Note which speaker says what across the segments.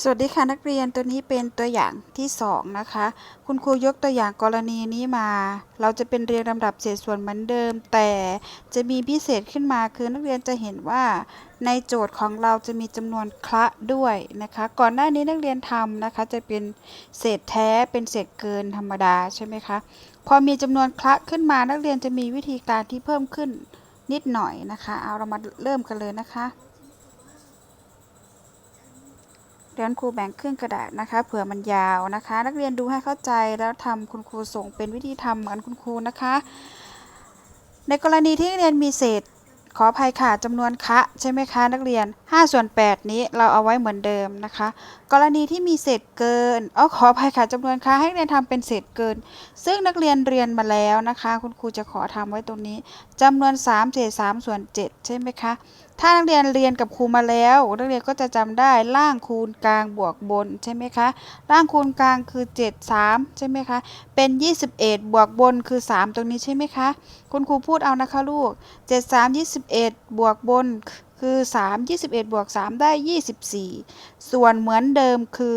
Speaker 1: สวัสดีค่ะนักเรียนตัวนี้เป็นตัวอย่างที่สองนะคะ คุณครูยกตัวอย่างกรณีนี้มา เราจะเป็นเรียงลำดับเศษส่วนเหมือนเดิม แต่จะมีพิเศษขึ้นมาคือนักเรียนจะเห็นว่า ในโจทย์ของเราจะมีจำนวนคละด้วยนะคะ ก่อนหน้านี้นักเรียนทำนะคะ จะเป็นเศษแท้เป็นเศษเกินธรรมดาใช่ไหมคะพอมีจำนวนคละขึ้นมานักเรียนจะมีวิธีการที่เพิ่มขึ้นนิดหน่อยนะคะ เอาเรามาเริ่มกันเลยนะคะ เดี๋ยวครูแบ่งครึ่งกระดาษนะคะ เผื่อมันยาวนะคะ นักเรียนดูให้เข้าใจแล้วทำคุณครูส่งเป็นวิธีทำเหมือนคุณครูนะคะ ในกรณีที่นักเรียนมีเศษขออภัยค่ะจำนวนคะใช่ไหมคะ นักเรียน5ส่วน8 นี้เราเอาไว้เหมือนเดิมนะคะ กรณีที่มีเศษเกินเออขออภัยค่ะจำนวนคะให้นักเรียนทำเป็นเศษเกิน ซึ่งนักเรียนเรียนมาแล้วนะคะ คุณครูจะขอทำไว้ตรงนี้จำนวน 3 เศษ3ส่วน7ใช่ไหมคะ ถ้านักเรียนเรียนกับครูมาแล้ว นักเรียนก็จะจำได้ล่างคูณกลางบวกบนใช่ไหมคะ ล่างคูณกลางคือ 7 3 ใช่ไหมคะ เป็น 21 บวกบนคือ 3 ตรงนี้ใช่ไหมคะ คุณครูพูดเอานะคะลูก 7 3 21 บวกบนคือ 3 21 บวก 3 ได้ 24 ส่วนเหมือนเดิมคือ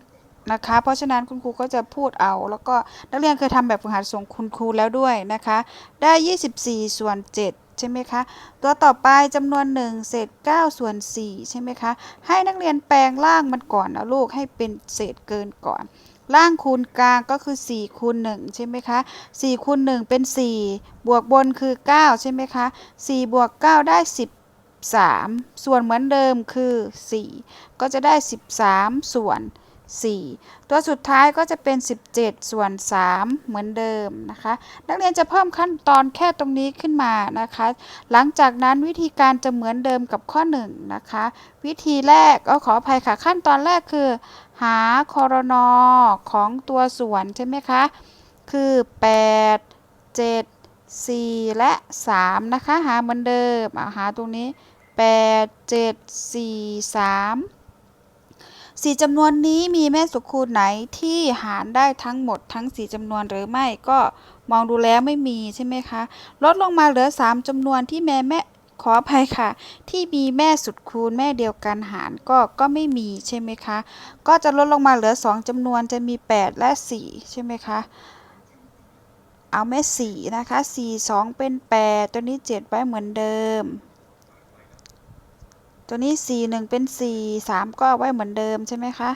Speaker 1: 7นะคะ เพราะฉะนั้นคุณครูก็จะพูดเอา แล้วก็นักเรียนเคยทำแบบฝึกหัดส่งคุณครูแล้วด้วยนะคะ ได้ 24 ส่วน 7 ใช่ไหมคะ ตัวต่อไปจำนวน 1 เศษ 9 ส่วน 4 ใช่ไหมคะ ให้นักเรียนแปลงล่างมันก่อนนะลูกให้เป็นเศษเกินก่อนล่างคูณกลางก็คือ4คูณ1ใช่ไหมคะ4คูณ1เป็น 4 บวกบนคือ 9 ใช่ไหมคะ4บวก 9 ได้13ส่วนเหมือนเดิมคือ 4 ก็จะได้ 13 ส่วน 4 ตัวสุดท้ายก็จะเป็น 17 ส่วน 3 เหมือนเดิมนะคะ นักเรียนจะเพิ่มขั้นตอนแค่ตรงนี้ขึ้นมานะคะ หลังจากนั้นวิธีการจะเหมือนเดิมกับข้อ 1 นะคะ วิธีแรกก็ขออภัยค่ะ ขั้นตอนแรกคือ หาคอรนอของตัวส่วนใช่ไหมคะ คือ 8 7 4 และ 3 นะคะ หาเหมือนเดิมเอาหาตรงนี้ 8 7 4 3 สี่จำนวนนี้มีแม่สุคูณไหนที่หารได้ทั้งหมดทั้งสี่จำนวนหรือไม่ก็มองดูแล้วไม่มีใช่ไหมคะ ลดลงมาเหลือ3จำนวนที่แม่แม่ขออภัยค่ะ ที่มีแม่สุดคูณแม่เดียวกันหารก็ก็ไม่มีใช่ไหมคะ ก็จะลดลงมาเหลือ2จำนวนจะมี 8 และ 4 ใช่ไหมคะเอาแม่4นะคะ 4 2 เป็น 8 ตัวนี้ 7 ไว้เหมือนเดิม ตัวนี้ 4 1 เป็น 4 3 ก็เอาไว้เหมือนเดิมใช่ไหมคะ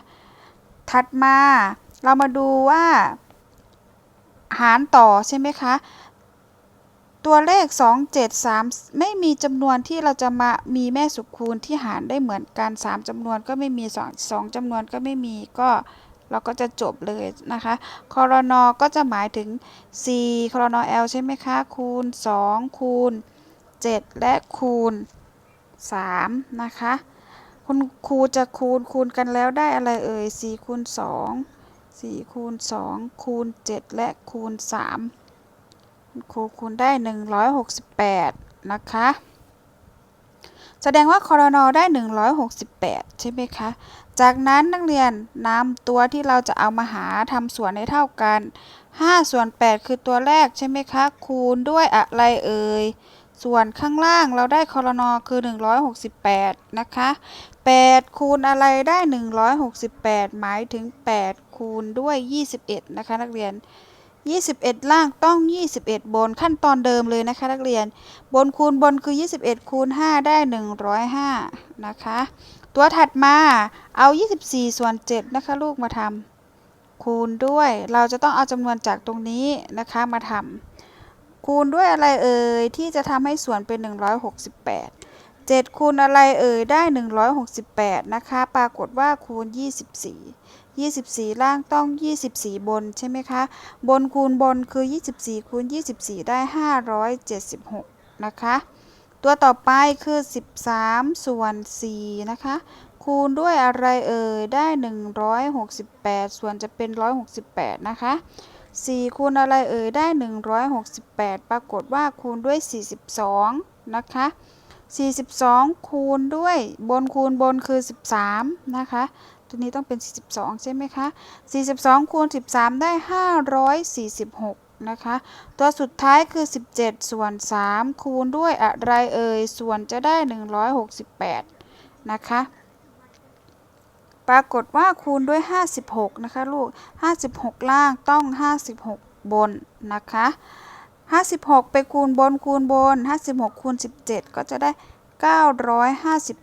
Speaker 1: ถัดมาเรามาดูว่า หารต่อใช่ไหมคะ ตัวเลข 2 7 3 ไม่มีจำนวนที่เราจะมามีแม่สุคูณที่หารได้เหมือนกัน 3จำนวนก็ไม่มี 2 2จำนวนก็ไม่มีก็เราก็จะจบเลยนะคะคอรนอก็จะหมายถึง 4คอรนอ L ใช่ไหมคะ คูณ 2 คูณ 7 และคูณ 3 นะคะ คุณครูจะคูณคูณกันแล้วได้อะไรเอ่ย4คูณ2 4คูณ2คูณ 7 และคูณ3ครูคูณได้ 168 นะคะ แสดงว่าคอรนอได้ 168 ใช่ไหมคะ จากนั้นนักเรียนนำตัวที่เราจะเอามาหาทำส่วนให้เท่ากัน5ส่วน 8 คือตัวแรกใช่ไหมคะ คูณด้วยอะไรเอ่ย ส่วนข้างล่างเราได้คอรนอคือ 168 นะคะ 8 คูณอะไรได้ 168 หมายถึง 8 คูณด้วย 21 นะคะ นักเรียน 21 ล่างต้อง 21 บนขั้นตอนเดิมเลยนะคะ นักเรียน บนคูณบนคือ 21 คูณ 5 ได้ 105 นะคะ ตัวถัดมาเอา 24 ส่วน 7 นะคะ ลูกมาทำคูณด้วย เราจะต้องเอาจำนวนจากตรงนี้นะคะมาทำ คูณด้วยอะไรเอ่ยที่จะทำให้ส่วนเป็น 168 7 คูณอะไรเอ่ยได้ 168 นะคะ ปรากฏว่าคูณ 24 24 ล่างต้อง 24 บนใช่ไหมคะ บนคูณบนคือ 24 คูณ 24 ได้ 576 นะคะ ตัวต่อไปคือ 13 ส่วน 4 นะคะ คูณด้วยอะไรเอ่ยได้ 168 ส่วนจะเป็น 168 นะคะ 4 คูณอะไรเอ่ยได้ 168 ปรากฏว่าคูณด้วย 42 นะคะ 42 คูณด้วยบนคูณบนคือ 13 นะคะ ตัวนี้ต้องเป็น 42 ใช่ไหมคะ 42 คูณ 13 ได้ 546 นะคะ ตัวสุดท้ายคือ 17 ส่วน 3 คูณด้วยอะไรเอ่ย ส่วนจะได้ 168 นะคะ ปรากฏว่าคูณด้วย 56 นะคะลูก 56 ล่างต้อง 56 บนนะคะ 56 ไปคูณบนคูณบน 56 คูณ 17 ก็จะได้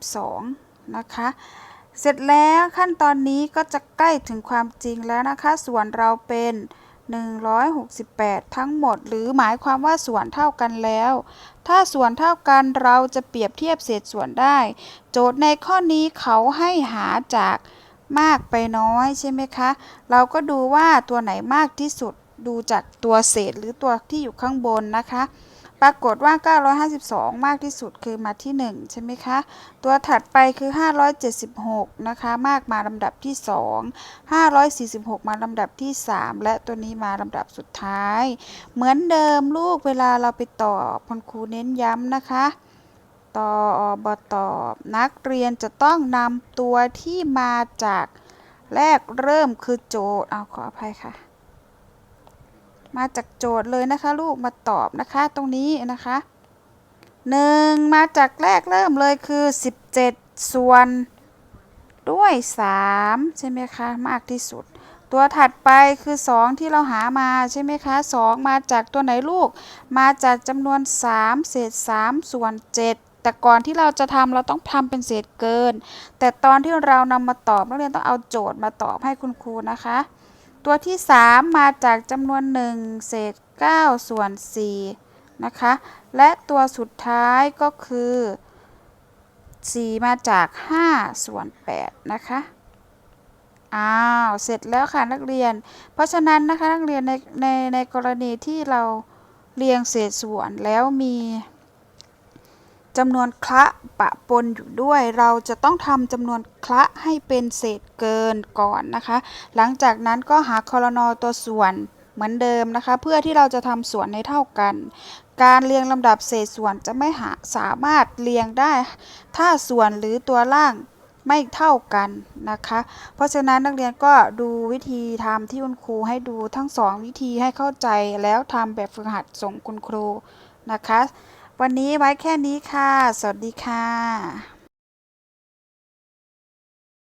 Speaker 1: 952 นะคะ เสร็จแล้วขั้นตอนนี้ก็จะใกล้ถึงความจริงแล้วนะคะ ส่วนเราเป็น 168 ทั้งหมด หรือหมายความว่าส่วนเท่ากันแล้ว ถ้าส่วนเท่ากันเราจะเปรียบเทียบเศษส่วนได้ โจทย์ในข้อนี้เขาให้หาจากมากไปน้อยใช่ไหมคะ เราก็ดูว่าตัวไหนมากที่สุดดูจากตัวเศษหรือตัวที่อยู่ข้างบนนะคะ ปรากฏว่า 952 มากที่สุดคือมาที่ 1 ใช่ไหมคะ ตัวถัดไปคือ 576 นะคะ มากมาลำดับที่ 2 546 มาลำดับที่ 3 และตัวนี้มาลำดับสุดท้าย เหมือนเดิมลูกเวลาเราไปตอบคุณครูเน้นย้ำนะคะตอบตอบนักเรียนจะต้องนำตัวที่มาจากแรกเริ่มคือโจทย์เอาขออภัยค่ะ มาจากโจทย์เลยนะคะลูกมาตอบนะคะตรงนี้นะคะหนึ่งมาจากแรกเริ่มเลยคือ 17 ส่วนด้วย 3 ใช่ไหมคะมากที่สุด ตัวถัดไปคือ 2 ที่เราหามาใช่ไหมคะ 2 มาจากตัวไหนลูก มาจากจำนวน 3 เศษ 3 ส่วน 7 แต่ก่อนที่เราจะทำเราต้องทำเป็นเศษเกิน แต่ตอนที่เรานำมาตอบนักเรียนต้องเอาโจทย์มาตอบให้คุณครูนะคะ ตัวที่ 3 มาจากจำนวน 1 เศษ 9 ส่วน 4 นะคะ และตัวสุดท้ายก็คือ 4 มาจาก 5 ส่วน 8 นะคะอ้าวเสร็จแล้วค่ะนักเรียน เพราะฉะนั้นนะคะนักเรียนในในในกรณีที่เราเรียงเศษส่วนแล้วมี จำนวนคละปะปนอยู่ด้วย เราจะต้องทำจำนวนคละให้เป็นเศษเกินก่อนนะคะ หลังจากนั้นก็หาคอรนอตัวส่วนเหมือนเดิมนะคะ เพื่อที่เราจะทำส่วนในเท่ากัน การเรียงลำดับเศษส่วนจะไม่หาสามารถเรียงได้ ถ้าส่วนหรือตัวล่างไม่เท่ากันนะคะ เพราะฉะนั้นนักเรียนก็ดูวิธีทำที่คุณครูให้ดูทั้งสองวิธีให้เข้าใจแล้วทำแบบฝึกหัดส่งคุณครูนะคะ วันนี้ไว้แค่นี้ค่ะ สวัสดีค่ะ